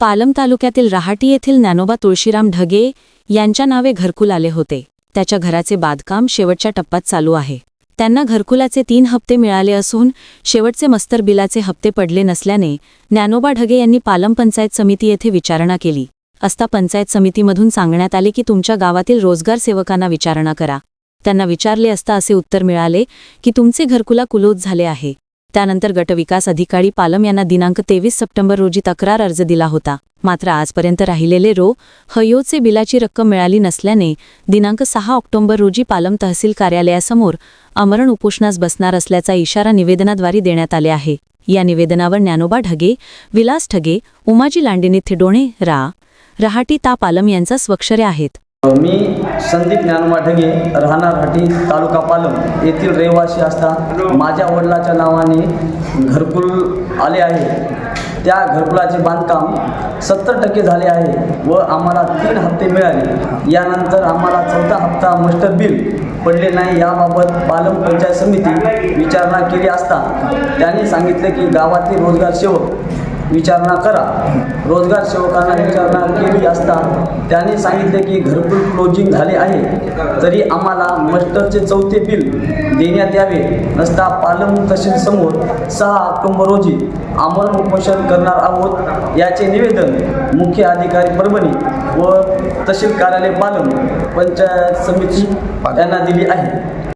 पालम तालुक्यातील रहाटी येथील ज्ञानोबा तुळशीराम ढगे यांच्या नावे घरकुल आले होते. त्याच्या घराचे बांधकाम शेवटच्या टप्प्यात चालू आहे. त्यांना घरकुलाचे तीन हप्ते मिळाले असून शेवटचे मस्तर बिलाचे हप्ते पडले नसल्याने ज्ञानोबा ढगे यांनी पालम पंचायत समिती येथे विचारणा केली. असता पंचायत समितीमधून सांगण्यात आले की तुमच्या गावातील रोजगार सेवकांना विचारणा करा. त्यांना विचारले असता असे उत्तर मिळाले की तुमचे घरकुला कुलोत झाले आहे. त्यानंतर गटविकास अधिकारी पालम यांना दिनांक तेवीस सप्टेंबर रोजी तक्रार अर्ज दिला होता. मात्र आजपर्यंत राहिलेले रो हयोचे बिलाची रक्कम मिळाली नसल्याने दिनांक सहा ऑक्टोबर रोजी पालम तहसील कार्यालयासमोर अमरण उपोषणास बसणार असल्याचा इशारा निवेदनाद्वारे देण्यात आले आहे. या निवेदनावर ज्ञानोबा ढगे विलास ढगे उमाजी लांडिनी थिडोणे रा रहाटी ता पालम यांचा स्वक्षरे आहेत. मी संदीप ज्ञानोबा ढगे राहणार हाटी तालुका पालम येथील रहिवासी असता. माझ्या वडिलाच्या नावाने घरकुल आले आहे. त्या घरकुलाचे बांधकाम सत्तर टक्के झाले आहे व आम्हाला तीन हप्ते मिळाले. यानंतर आम्हाला चौथा हप्ता मस्टर बिल पडले नाही याबाबत पालम पंचायत समिती विचारणा केली असता. त्यांनी सांगितले की गावातील रोजगार सेवक विचारणा करा. रोजगार सेवकांना विचारणा केली असता त्यांनी सांगितले की घरकुल क्लोजिंग झाले आहे. तरी आम्हाला मस्टरचे चौथे बिल देण्यात यावे. नसता पालम तहसील समोर सहा ऑक्टोबर रोजी आमरण उपोषण करणार आहोत याचे निवेदन मुख्य अधिकारी परभणी व तहसील कार्यालय पालम पंचायत समिती यांना दिली आहे.